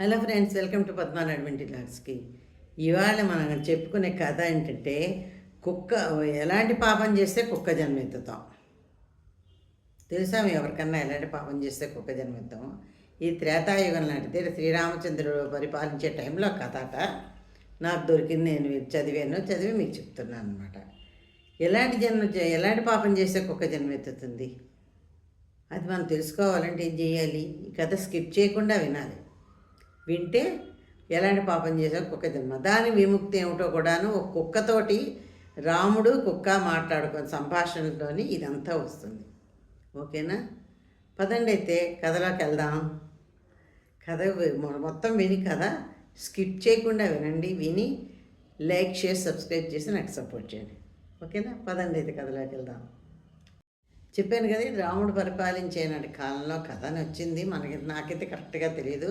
Hello friends welcome to పద్మాన్ అడ్వెంటీ లాగ్స్కి ఇవాళ మనం చెప్పుకునే కథ ఏంటంటే కుక్క ఎలాంటి పాపం చేస్తే కుక్క జన్మెత్తుతాం. తెలుసా ఎవరికన్నా ఎలాంటి పాపం చేస్తే కుక్క జన్మెత్తాం? ఈ త్రేతాయుగం లాంటిది శ్రీరామచంద్రుడు పరిపాలించే టైంలో కథట నాకు దొరికింది నేను చదివాను చదివి మీకు చెప్తున్నాను అనమాట ఎలాంటి జన్మ ఎలాంటి పాపం చేస్తే కుక్క జన్మెత్తుతుంది? అది మనం తెలుసుకోవాలంటే ఏం చేయాలి? ఈ కథ స్కిప్ చేయకుండా వినాలి. వింటే ఎలాంటి పాపం చేసా కుక్క జన్మ దాని విముక్తి ఏమిటో కూడాను ఒక కుక్కతోటి రాముడు కుక్క మాట్లాడుకుని సంభాషణలోని ఇదంతా వస్తుంది. ఓకేనా? పదండి అయితే కథలోకి వెళ్దాం. కథ మొత్తం విని కథ స్కిప్ చేయకుండా వినండి విని లైక్ షేర్ సబ్స్క్రైబ్ చేసి నాకు సపోర్ట్ చేయండి. ఓకేనా? పదండి అయితే కథలోకి వెళ్దాం. చెప్పాను కదా రాముడు పరిపాలించే నాటి కాలంలో కథ అని వచ్చింది మనకి నాకైతే కరెక్ట్గా తెలియదు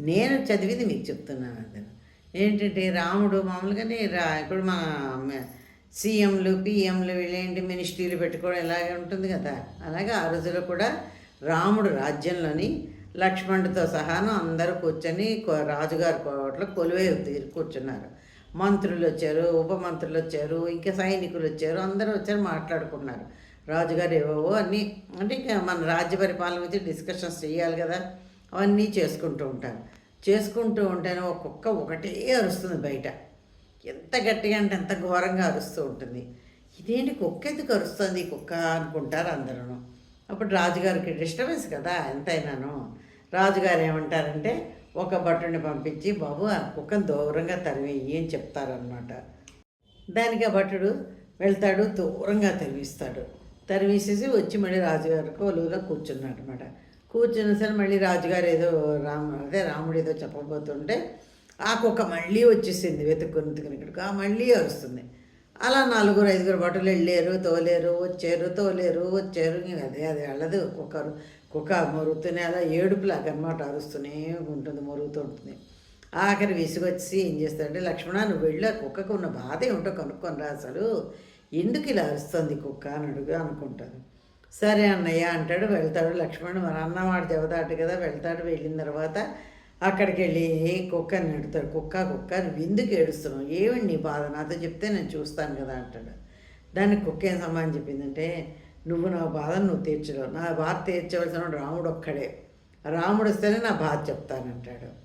నేను చదివింది మీకు చెప్తున్నాను అందరు ఏంటంటే రాముడు మామూలుగానే రా ఇప్పుడు మన సీఎంలు పిఎంలు వీళ్ళేంటి మినిస్ట్రీలు పెట్టుకోవడం ఇలాగే ఉంటుంది కదా. అలాగే ఆ రోజుల్లో కూడా రాముడు రాజ్యంలోని లక్ష్మణుడితో సహాను అందరూ కూర్చొని రాజుగారి కోట్ల కొలువై తీరు కూర్చున్నారు. మంత్రులు వచ్చారు ఉప మంత్రులు వచ్చారు ఇంకా సైనికులు వచ్చారు అందరూ వచ్చారు మాట్లాడుకున్నారు. రాజుగారు ఏవో అన్నీ అంటే ఇంకా మన రాజ్య పరిపాలన గురించి డిస్కషన్స్ చేయాలి కదా. అవన్నీ చేసుకుంటూ ఉంటారు చేసుకుంటూ ఉంటేనే ఒక కుక్క ఒకటే అరుస్తుంది బయట. ఎంత గట్టిగా అంటే ఎంత ఘోరంగా అరుస్తూ ఉంటుంది. ఇదేంటి కుక్క ఎందుకు అరుస్తుంది? కుక్క అనుకుంటారు అందరూ అప్పుడు రాజుగారికి డిస్టర్బెన్స్ కదా ఎంతైనాను. రాజుగారు ఏమంటారంటే ఒక భటుని పంపించి బాబు ఆ కుక్కను దూరంగా తరివేయి అని చెప్తారనమాట దానికి ఆ భటుడు వెళ్తాడు దూరంగా తరివిస్తాడు. తరివేసేసి వచ్చి మళ్ళీ రాజుగారికి కొలువులో కూర్చున్నాడు అనమాట కూర్చున్న సరే మళ్ళీ రాజుగారు ఏదో రామ అదే రాముడు ఏదో చెప్పబోతుంటే ఆ కుక్క మళ్ళీ వచ్చేసింది వెతుక్కుని వెతుకుని ఇక్కడికి. ఆ మళ్ళీ వస్తుంది. అలా నలుగురు ఐదుగురు బట్టలు వెళ్ళారు తోలేరు వచ్చారు తోలేరు వచ్చారు. ఇంక అదే అది వెళ్ళదు. కుక్కరు కుక్క మరుగుతూనే అలా ఏడుపులాగా అనమాట అరుస్తూనే ఉంటుంది మరుగుతూ ఉంటుంది. ఆఖరి విసుగొచ్చి ఏం చేస్తాడంటే లక్ష్మణ నువ్వు వెళ్ళి ఆ కుక్కకు ఉన్న బాధ ఏమిటో కనుక్కొని రా అసలు. ఎందుకు ఇలా అరుస్తుంది కుక్క? అని అడుగు అనుకుంటాను సరే అన్నయ్య అంటాడు వెళ్తాడు లక్ష్మణుడు మన అన్నవాడు చెబుతాడు కదా వెళ్తాడు. వెళ్ళిన తర్వాత అక్కడికి వెళ్ళి కుక్కని నెడుతాడు కుక్క కుక్క నువ్వు ఎందుకు ఏడుస్తున్నావు? ఏమిటి నీ బాధ? నాతో చెప్తే నేను చూస్తాను కదా అంటాడు. దానికి కుక్క ఏం సమాధానం చెప్పిందంటే నువ్వు నా బాధను నువ్వు తీర్చలేవు. నా బాధ తీర్చవలసిన రాముడు ఒక్కడే. రాముడు వస్తేనే నా బాధ చెప్తానంటాడు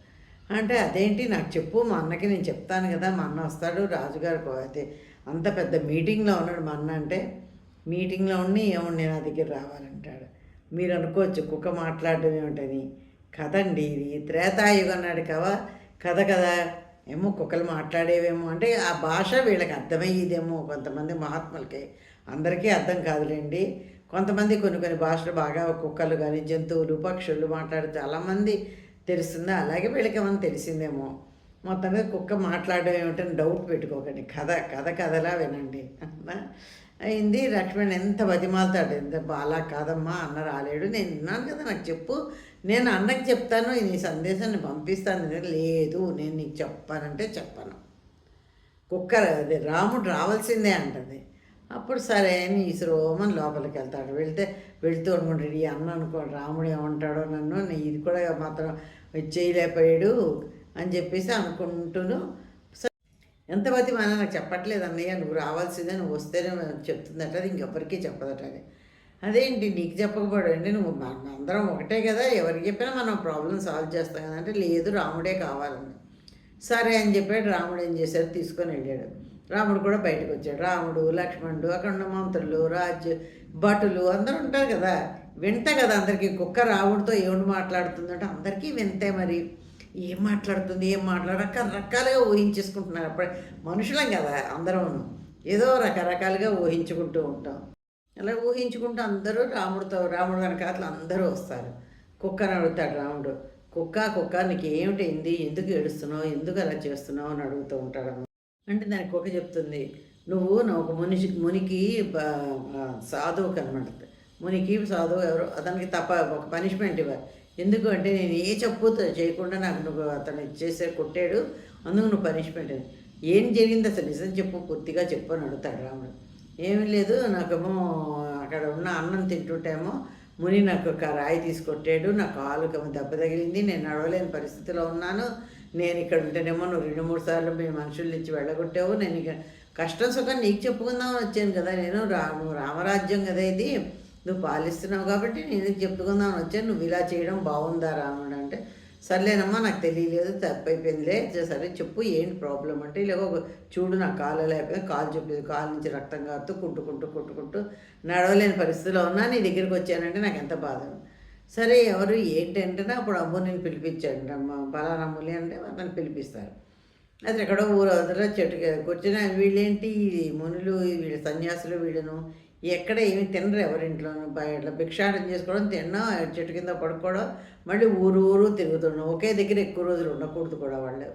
అంటే అదేంటి? నాకు చెప్పు మా అన్నకి నేను చెప్తాను కదా. మా అన్న వస్తాడు. రాజుగారు కో- అయితే అంత పెద్ద మీటింగ్లో ఉన్నాడు మా అన్న అంటే మీటింగ్లో ఉండి ఏముండి నా దగ్గర రావాలంటాడు. మీరు అనుకోవచ్చు కుక్క మాట్లాడడం ఏమిటని. కథ అండి ఇది త్రేతాయుగం అన్నాడు కదా. కథ కదా. ఏమో కుక్కలు మాట్లాడేవేమో అంటే ఆ భాష వీళ్ళకి అర్థమయ్యేదేమో కొంతమంది మహాత్ములకి. అందరికీ అర్థం కాదులేండి. కొంతమంది కొన్ని కొన్ని భాషలు బాగా కుక్కలు కానీ జంతువులు పక్షులు మాట్లాడే చాలామంది తెలుస్తుంది? అలాగే వీళ్ళకి ఏమన్నా తెలిసిందేమో. మొత్తంగా కుక్క మాట్లాడడం ఏమిటని డౌట్ పెట్టుకోకండి. కథ కథ కథలా వినండి. అన్నా అయింది. లక్ష్మణ్ ఎంత బతిమాలతాడు? ఎంత అలా కాదమ్మా అన్న రాలేడు. నేను విన్నాను కదా నాకు చెప్పు. నేను అన్నకి చెప్తాను నీ సందేశాన్ని పంపిస్తాను. లేదు నేను నీకు చెప్పానంటే చెప్పను. కుక్క అదే రాముడు రావాల్సిందే అంటది. అప్పుడు సరే అని ఈశ్వరోమని లోపలికి వెళ్తాడు. వెళ్తే వెళ్తూ అనుకుంటాడు ఈ అన్న అనుకో రాముడు ఏమంటాడో నన్ను నీ- ఇది కూడా మాత్రం చేయలేకపోయాడు అని చెప్పేసి అనుకుంటూను. ఎంత బతి మన నాకు చెప్పట్లేదు అన్నయ్య నువ్వు రావాల్సిందే నువ్వు వస్తేనే చెప్తుందట అది ఇంకెవరికీ చెప్పదట అది. అదేంటి నీకు చెప్పకపోవడం అంటే నువ్వు మన అందరం ఒకటే కదా ఎవరికి చెప్పినా మనం ప్రాబ్లం సాల్వ్ చేస్తాం కదా అంటే లేదు రాముడే కావాలని సరే అని చెప్పాడు రాముడు ఏం చేశాడు? తీసుకొని వెళ్ళాడు. రాముడు కూడా బయటకు వచ్చాడు. రాముడు లక్ష్మణుడు అక్కడ ఉన్న మంత్రులు రాజు భటులు అందరూ ఉంటారు కదా. వింట కదా అందరికీ. కుక్క రాముడితో ఏమిటి మాట్లాడుతుందంటే అందరికీ వింతే మరి. ఏం మాట్లాడుతుంది ఏం మాట్లాడ రకరకాలుగా ఊహించేసుకుంటున్నారు. అప్పుడే మనుషులం కదా అందరం ఏదో రకరకాలుగా ఊహించుకుంటూ ఉంటాం. అలా ఊహించుకుంటూ అందరూ రాముడితో రాముడు వెనకాతలు అందరూ వస్తారు. కుక్కని అడుగుతాడు రాముడు. కుక్క కుక్క నీకు ఏమిటైంది ఎందుకు ఏడుస్తున్నావు? ఎందుకు అలా చేస్తున్నావు? అని అడుగుతూ ఉంటాడు అంటే దానికి కుక్క చెప్తుంది. నువ్వు నా ఒక మునిషి మునికి సాధువు కనబడుతుంది సాధువుకి అనమాట మునికి సాధువు ఎవరు? అతనికి తప్ప ఒక పనిష్మెంట్ ఇవ్వాలి. ఎందుకు అంటే నేను ఏ చెప్పు చేయకుండా నాకు నువ్వు అతను చేసే కొట్టాడు అందుకు నువ్వు పనిష్మెంట్ ఏం జరిగింది అసలు? నిజం చెప్పు పూర్తిగా చెప్పు అని అడుగుతాడు రాముడు. ఏమీ లేదు నాకేమో అక్కడ ఉన్న అన్నం తింటుంటేమో ముని నాకు ఒక రాయి తీసుకొట్టాడు నా కాలుకి దెబ్బ తగిలింది నేను నడవలేని పరిస్థితిలో ఉన్నాను. నేను ఇక్కడ ఉంటేనేమో నువ్వు రెండు మూడు సార్లు మీ మనుషుల ఇచ్చి వెళ్ళగొట్టావు. నేను ఇక కష్టం సుఖం నీకు చెప్పుకుందామని వచ్చాను కదా నేను. రా నువ్వు రామరాజ్యం కదా ఇది. నువ్వు పాలిస్తున్నావు కాబట్టి నేను చెప్పుకుందామని వచ్చాను. నువ్వు ఇలా చేయడం బాగుందా రాముడు అంటే సర్లేనమ్మా నాకు తెలియలేదు తప్పైపోయిందిలే సరే చెప్పు ఏంటి ప్రాబ్లం అంటే ఇలా చూడు నా కాలు లేకపోతే కాలు చెప్పలేదు కాలు నుంచి రక్తం కారుతూ కుట్టుకుంటూ కుట్టుకుంటూ నడవలేని పరిస్థితిలో ఉన్నా నీ దగ్గరికి వచ్చానంటే నాకు ఎంత బాధ? సరే ఎవరు ఏంటంటే అప్పుడు అమ్ముని పిలిపించాడు అమ్మ బలానా అమ్ములి అంటే నన్ను పిలిపిస్తారు. అది ఎక్కడో ఊరు వదల చెట్టు కూర్చొని వీళ్ళేంటి మునులు వీళ్ళు సన్యాసులు వీళ్ళను ఎక్కడ ఏమి తినరు ఎవరింట్లోనూ. బయట భిక్షాటం చేసుకోవడం తినడం చెట్టు కింద పడుకోవడం మళ్ళీ ఊరు ఊరు తిరుగుతుండడం ఒకే దగ్గర ఎక్కువ రోజులు ఉండకూడదు కూడా వాళ్ళు.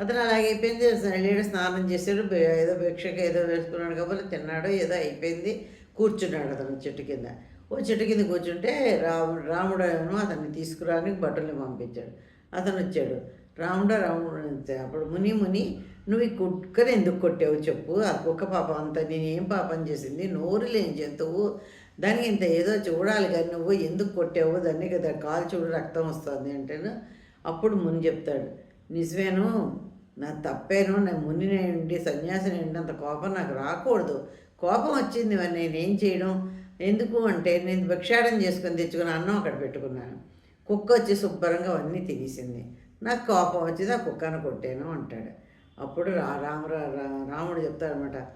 అతను అలాగే అయిపోయింది. వెళ్ళాడు స్నానం చేశాడు ఏదో భిక్షకు ఏదో వేసుకున్నాడు కాబట్టి తిన్నాడు ఏదో అయిపోయింది. కూర్చున్నాడు అతను చెట్టు కింద. ఓ చెట్టు కింద కూర్చుంటే రాముడు రాముడు అతన్ని తీసుకురానికి బట్టలు పంపించాడు. అతను వచ్చాడు. రాముడు రాముడు అప్పుడు ముని ముని నువ్వు ఈ కుక్కని ఎందుకు కొట్టావు చెప్పు. ఆ కుక్క పాపం అంత నేనేం పాపం చేసింది? నోరు లేని జంతువు. దానికి ఇంత ఏదో చూడాలి కానీ నువ్వు ఎందుకు కొట్టావు దాన్ని కదా కాలు చూడు రక్తం వస్తుంది అంటేను అప్పుడు ముని చెప్తాడు నిజమేను నా తప్పేను. నా మునినే ఉండి సన్యాసిని ఉండి అంత కోపం నాకు రాకూడదు. కోపం వచ్చింది మరి నేనేం చేయడం? ఎందుకు అంటే నేను భిక్షాటం చేసుకొని తెచ్చుకుని అన్నం అక్కడ పెట్టుకున్నాను. కుక్క వచ్చి శుభ్రంగా అవన్నీ తినేసింది. నాకు కోపం వచ్చి ఆ కుక్కను కొట్టాను అంటాడు. అప్పుడు రా రామరా రా- రాముడు చెప్తాడనమాట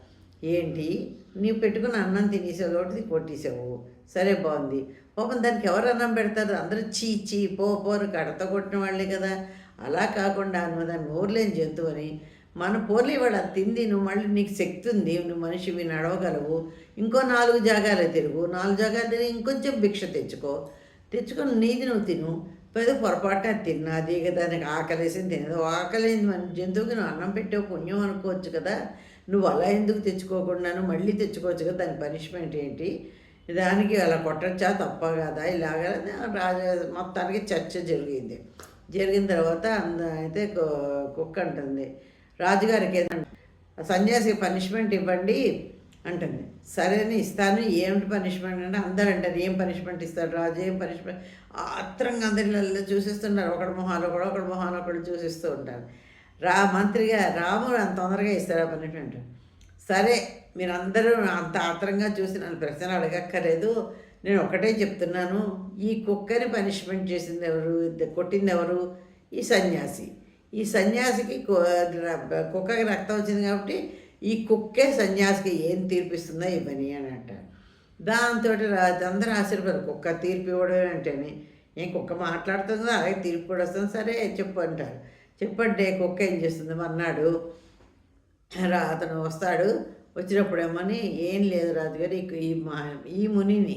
ఏంటి? నీవు పెట్టుకున్న అన్నం తినేసావు కాబట్టి కొట్టేసావు. సరే బాగుంది. పాపం దానికి ఎవరు అన్నం పెడతారు? అందరూ చీ చీ పో పోరు కడత కొట్టిన వాళ్ళే కదా. అలా కాకుండా నువ్వు దాన్ని నోరులేని జంతువు అని మన పోర్లే వాడు అది తింది నువ్వు మళ్ళీ నీకు శక్తి ఉంది నువ్వు మనిషివి నడవగలవు. ఇంకో నాలుగు జాగాలు తిరుగు. నాలుగు జాగాలు తిరిగి ఇంకొంచెం భిక్ష తెచ్చుకో. తెచ్చుకొని నీది నువ్వు తిను. పెద్ద పొరపాటున తిన్నది ఇక దానికి ఆకలేసింది తినదు. ఆకలింది మన జంతువుకి నువ్వు అన్నం పెట్టే పుణ్యం అనుకోవచ్చు కదా. నువ్వు అలా ఎందుకు తెచ్చుకోకుండాను మళ్ళీ తెచ్చుకోవచ్చు కదా. దాని పనిష్మెంట్ ఏంటి? దానికి అలా కొట్టచ్చా? తప్ప కదా? ఇలాగ రాజా మొత్తానికి చర్చ జరిగింది. జరిగిన తర్వాత అంద అయితే కుక్క అంటుంది. రాజుగారికి ఏదంటే సన్యాసి పనిష్మెంట్ ఇవ్వండి. అంటుంది. సరేని ఇస్తాను. ఏమిటి పనిష్మెంట్ అంటే అందరూ అంటారు ఏం పనిష్మెంట్ ఇస్తారు రాజు ఏం పనిష్మెంట్ ఆత్రంగా అందరిలో చూసిస్తున్నారు. ఒకటి మొహాలు ఒకడు ఒకటి మొహాలు ఒకడు చూసిస్తూ ఉంటారు. రా మంత్రిగా రాముడు అంత తొందరగా ఇస్తారా ఆ పనిష్మెంట్ సరే మీరందరూ అంత ఆత్రంగా చూసి నన్ను ప్రశ్నలు అడగక్కర్లేదు. నేను ఒకటే చెప్తున్నాను. ఈ కుక్కని పనిష్మెంట్ చేసింది ఎవరు? కొట్టింది ఎవరు? ఈ సన్యాసి. ఈ సన్యాసికి ర- కుక్కకి రక్తం వచ్చింది కాబట్టి ఈ కుక్కే సన్యాసికి ఏం తీర్పిస్తుందో ఇవ్వని అని అంటారు. దాంతో అందరూ ఆశీర్వాదం కుక్క తీర్పు ఇవ్వడం అంటేనే. ఏం కుక్క మాట్లాడుతుందో అలాగే తీర్పు కూడా వస్తుంది. సరే చెప్పు అంటారు. చెప్పండి కుక్క ఏం చేస్తుంది? అన్నాడు రా అతను వస్తాడు. వచ్చినప్పుడు ఏమని ఏం లేదు రాజుగారు ఈ ఈ మా ఈ మునిని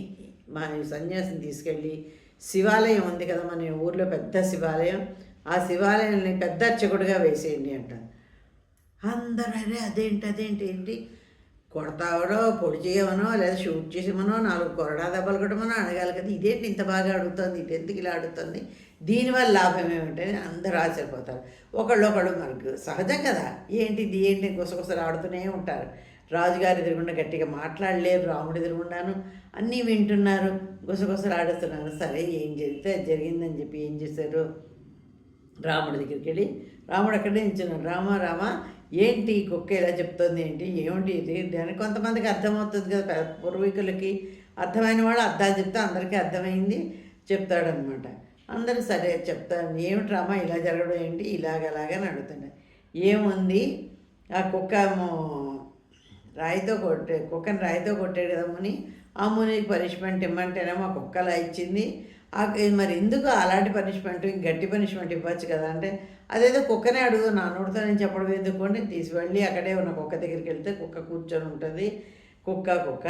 మా సన్యాసిని తీసుకెళ్ళి శివాలయం ఉంది కదా మన ఊర్లో పెద్ద శివాలయం. ఆ శివాలయాన్ని పెద్ద అర్చకుడిగా వేసేయండి అంటాను అందరూ అరే అదేంటి అదేంటి ఏంటి? కొడతావడో పొడి చేయమనో లేదా షూట్ చేసేమనో నాలుగు కొరడా దెబ్బలు కొట్టమనో అడగాలి కదా ఇదేంటి ఇంత బాగా అడుగుతుంది ఇది ఎందుకు ఇలా అడుగుతుంది? దీనివల్ల లాభం ఏమిటని అందరూ ఆశ్చర్యపోతారు. ఒకళ్ళు ఒకళ్ళు మనకు సహజం కదా ఏంటిది ఏంటి గుసగుసలు ఆడుతూనే ఉంటారు. రాజుగారి ఎదురుగుండా గట్టిగా మాట్లాడలేరు రాముడు ఎదురుగుండాను అన్నీ వింటున్నారు గుసగుసలు ఆడుతున్నారు. సరే ఏం జరిగితే అది జరిగిందని చెప్పి ఏం చేశారు? రాముడి దగ్గరికి వెళ్ళి రాముడు అక్కడే నిల్చున్నాడు. రామ రామ ఏంటి కుక్క ఇలా చెప్తుంది ఏంటి? ఏమిటి ఇది? దానికి కొంతమందికి అర్థమవుతుంది కదా. పూర్వీకులకి అర్థమైన వాడు అర్థాలు చెప్తే అందరికీ అర్థమైంది చెప్తాడనమాట అందరూ సరే చెప్తాను ఏమిటి రామ ఇలా జరగడం ఏంటి? ఇలాగలాగని అడుగుతున్నాడు ఏముంది? ఆ కుక్క రాయితో కొట్టే కుక్కని రాయితో కొట్టాడు కదా ముని. ఆ మునికి పనిష్మెంట్ ఇమ్మంటేనేమో ఆ కుక్కలా ఇచ్చింది. మరి ఎందుకు అలాంటి పనిష్మెంట్ గట్టి పనిష్మెంట్ ఇవ్వచ్చు కదా? అంటే అదేదో కుక్కనే అడుగు నా నోటితో నేను చెప్పడం ఎందుకోండి? తీసి వెళ్ళి అక్కడే ఉన్న కుక్క దగ్గరికి వెళ్తే కుక్క కూర్చొని ఉంటుంది. కుక్క కుక్క.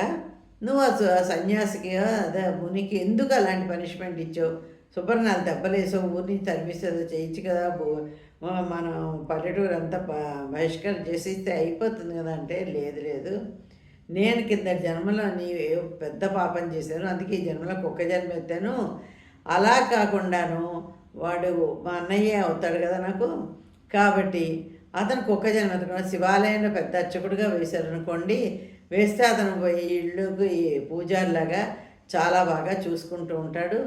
నువ్వు ఆ సన్యాసికి అదే మునికి ఎందుకు అలాంటి పనిష్మెంట్ ఇచ్చావు? శుభ్రం నాలుగు దెబ్బలేసావు ఊరిని నుంచి చేయొచ్చు కదా? మనం పల్లెటూరు అంతా బ- బహిష్కరణ చేసిస్తే అయిపోతుంది కదా? అంటే లేదు లేదు. నేను కింద జన్మలో నీ పెద్ద పాపం చేశాను. అందుకే ఈ జన్మలో కుక్క జన్మ ఎత్తాను అలా కాకుండాను వాడు మా అన్నయ్య అవుతాడు కదా నాకు? కాబట్టి అతను కుక్క జన్మ శివాలయంలో పెద్ద అర్చకుడుగా వేశారు అనుకోండి వేస్తే అతను పోయి ఇళ్ళకి పూజారిలాగా చాలా బాగా చూసుకుంటూ ఉంటాడు.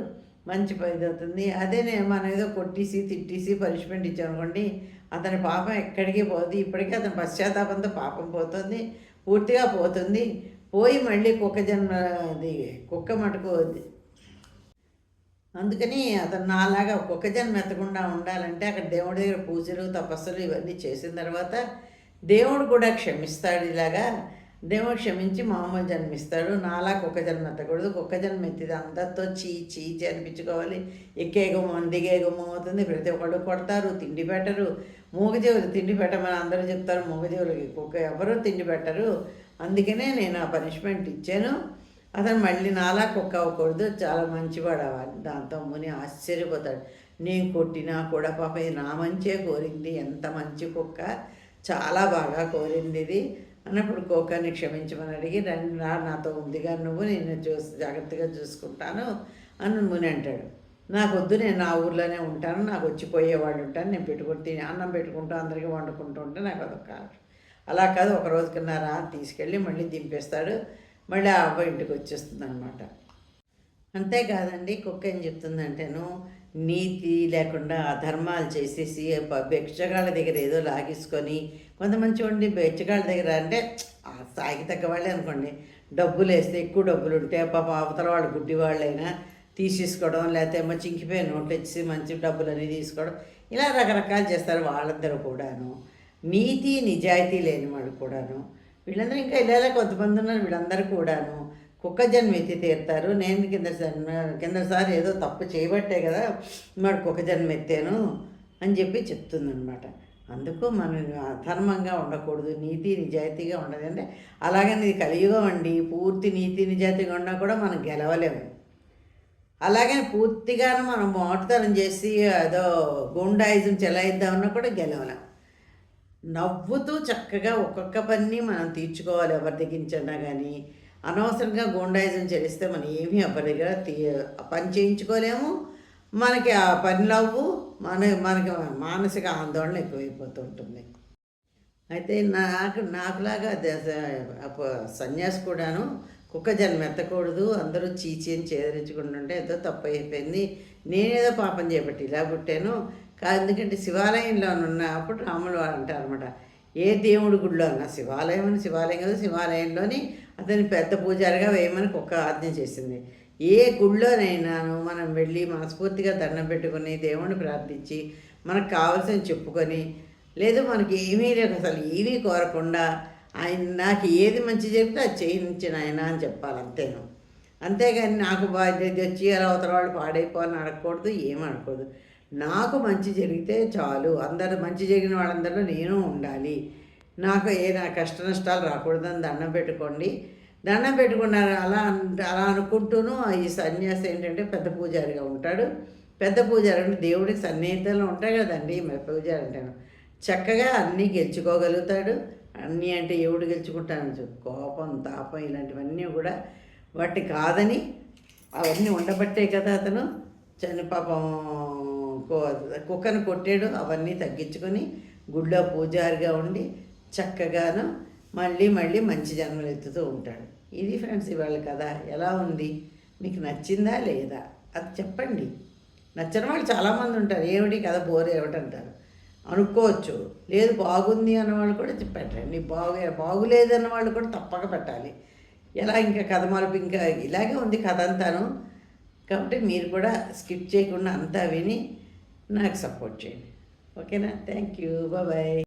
మంచి ఇది అవుతుంది అదే నేను మనం ఏదో కొట్టేసి తిట్టేసి పనిష్మెంట్ ఇచ్చామనుకోండి అతని పాపం ఎక్కడికి పోదు. ఇప్పటికీ అతని పశ్చాత్తాపంతో పాపం పోతుంది పూర్తిగా పోతుంది. పోయి మళ్ళీ కుక్క జన్మ అది కుక్క మటుకు అందుకని అతను నాలాగా ఒక్కొక్క జన్మ ఎత్తకుండా ఉండాలంటే అక్కడ దేవుడి దగ్గర పూజలు తపస్సులు ఇవన్నీ చేసిన తర్వాత దేవుడు కూడా క్షమిస్తాడు ఇలాగా. దేవుడు క్షమించి మామూలు జన్మిస్తాడు. నాలా కుక్క జన్మ ఎత్తకూడదు. కుక్క జన్మ ఎత్తిది అందరితో చీ చీ అనిపించుకోవాలి. ఎక్కేగమో దిగేగమో అవుతుంది. ప్రతి ఒక్కళ్ళు కొడతారు తిండి పెట్టరు. మూగజీవులు తిండి పెట్టమని అందరూ చెప్తారు. మూగజీవులకి కుక్క ఎవరు తిండి పెట్టరు. అందుకనే నేను ఆ పనిష్మెంట్ ఇచ్చాను. అతను మళ్ళీ నాలా కుక్క అవ్వకూడదు చాలా మంచివాడు అవ్వాలి దాంతో ముని ఆశ్చర్యపోతాడు. నేను కొట్టినా కూడా పాప ఇది నా మంచే కోరింది ఎంత మంచి కుక్క చాలా బాగా కోరింది ఇది అన్నప్పుడు కుక్కని క్షమించమని అడిగి రండి నా నాతో ఉందిగా నువ్వు నేను చూసి జాగ్రత్తగా చూసుకుంటాను అని ముని అంటాడు. నాకు వద్దు నేను నా ఊర్లోనే ఉంటాను నాకు వచ్చిపోయేవాడు ఉంటాను నేను పెట్టుకుని తిని అన్నం పెట్టుకుంటూ అందరికీ వండుకుంటూ ఉంటే నాకు అదొక అలా కాదు ఒక రోజుకున్నారా రా తీసుకెళ్ళి మళ్ళీ దింపేస్తాడు. మళ్ళీ ఆ అవ్వ ఇంటికి వచ్చేస్తుంది అనమాట అంతేకాదండి కుక్క ఏం చెప్తుందంటేను నీతి లేకుండా అధర్మాలు చేసేసి బెచ్చగాళ్ళ దగ్గర ఏదో లాగేసుకొని కొంతమంది చూడండి బెచ్చగాళ్ళ దగ్గర అంటే సాగి తగ్గ వాళ్ళే అనుకోండి. డబ్బులు వేస్తే ఎక్కువ డబ్బులు ఉంటే పాప అవతల వాళ్ళు గుడ్డి వాళ్ళైనా తీసేసుకోవడం లేకపోతే ఏమో చింకిపోయి నోట్లు ఇచ్చి మంచి డబ్బులు అనేది తీసుకోవడం ఇలా రకరకాలు చేస్తారు వాళ్ళందరూ కూడాను. నీతి నిజాయితీ లేని వాళ్ళు కూడాను. వీళ్ళందరూ ఇంకా ఇలా కొంతమంది ఉన్నారు వీళ్ళందరూ కూడాను. కుక్క జన్మ ఎత్తి తీరుతారు. నేను కింద కిందసారి ఏదో తప్పు చేయబట్టే కదా మరి కుక్క జన్మ ఎత్తాను అని చెప్పి చెప్తుందనమాట అందుకు మనం అధర్మంగా ఉండకూడదు నీతి నిజాయితీగా ఉండదు. అంటే అలాగని ఇది కలియుగం అండి. పూర్తి నీతి నిజాయితీగా ఉన్నా కూడా మనం గెలవలేము. అలాగే పూర్తిగాను మనం మోటతనం చేసి ఏదో గుండాయిజం చెలాయిద్దామన్నా కూడా గెలవలేం. నవ్వుతూ చక్కగా ఒక్కొక్క పని మనం తీర్చుకోవాలి ఎవరి దగ్గరించన్నా కానీ. అనవసరంగా గూండాయిజం చేస్తే మనం ఏమీ ఎవరి దగ్గర తీ పని చేయించుకోలేము. మనకి ఆ పని లవ్వు మన మనకి మానసిక ఆందోళన ఎక్కువైపోతూ ఉంటుంది. అయితే నాకు నాకులాగా సన్యాసి కూడాను కుక్క జన్మ ఎత్తకూడదు. అందరూ చీచి అని చేదరించుకుంటుంటే ఏదో తప్పు అయిపోయింది. నేనేదో పాపం చేపట్టి ఇలా పుట్టాను. ఎందుకంటే శివాలయంలో ఉన్న అప్పుడు రాములు అంటారు అనమాట ఏ దేవుడి గుడిలో అన్న శివాలయం అని శివాలయం కదా శివాలయంలోని అతని పెద్ద పూజారిగా వేయమని కుక్క ఆజ్ఞ చేసింది. ఏ గుళ్ళోనైనాను మనం వెళ్ళి మనస్ఫూర్తిగా దండం పెట్టుకొని దేవుణ్ణి ప్రార్థించి మనకు కావాల్సిన చెప్పుకొని లేదు మనకి ఏమీ లేదు అసలు ఏమీ కోరకుండా ఆయన నాకు ఏది మంచి చెప్తే అది చేయించిన ఆయన అని చెప్పాలి అంతేను. అంతేగాని నాకు బాధ్యత వచ్చి అలా అవతల వాళ్ళు పాడైపోవాలని అడగకూడదు ఏం అడగకూడదు. నాకు మంచి జరిగితే చాలు. అందరు మంచి జరిగిన వాళ్ళందరిలో నేను ఉండాలి. నాకు ఏదైనా కష్ట నష్టాలు రాకూడదని దండం పెట్టుకోండి. దండం పెట్టుకున్నారు అలా అలా అనుకుంటూను ఈ సన్యాసి ఏంటంటే పెద్ద పూజారిగా ఉంటాడు. పెద్ద పూజారి అంటే దేవుడికి సన్నిహితంలో ఉంటాయి కదండి. మరి పూజారి అంటాను. చక్కగా అన్నీ గెలుచుకోగలుగుతాడు. అన్నీ అంటే ఎవడు గెలుచుకుంటాను కోపం తాపం ఇలాంటివన్నీ కూడా వాటి కాదని అవన్నీ ఉండబట్టే కదా అతను. చని పాపం కుక్కను కొట్టాడు అవన్నీ తగ్గించుకొని గుళ్ళో పూజారిగా ఉండి చక్కగాను మళ్ళీ మళ్ళీ మంచి జన్మలు ఎత్తుతూ ఉంటాడు. ఇది ఫ్రెండ్స్ ఇవాళ కదా ఎలా ఉంది? మీకు నచ్చిందా లేదా? అది చెప్పండి. నచ్చిన వాళ్ళు చాలామంది ఉంటారు. ఏమిటి కదా బోర్ ఏమిటంటారు. అనుకోవచ్చు. లేదు బాగుంది అన్నవాళ్ళు కూడా పెట్టండి బాగు బాగులేదు వాళ్ళు కూడా తప్పక పెట్టాలి. ఎలా ఇంకా కథ మలుపు? ఇంకా ఇలాగే ఉంది కథ అంతాను. కాబట్టి మీరు కూడా స్కిప్ చేయకుండా అంతా విని నాకు సపోర్ట్ చేయండి. ఓకేనా థ్యాంక్ యూ బాయ్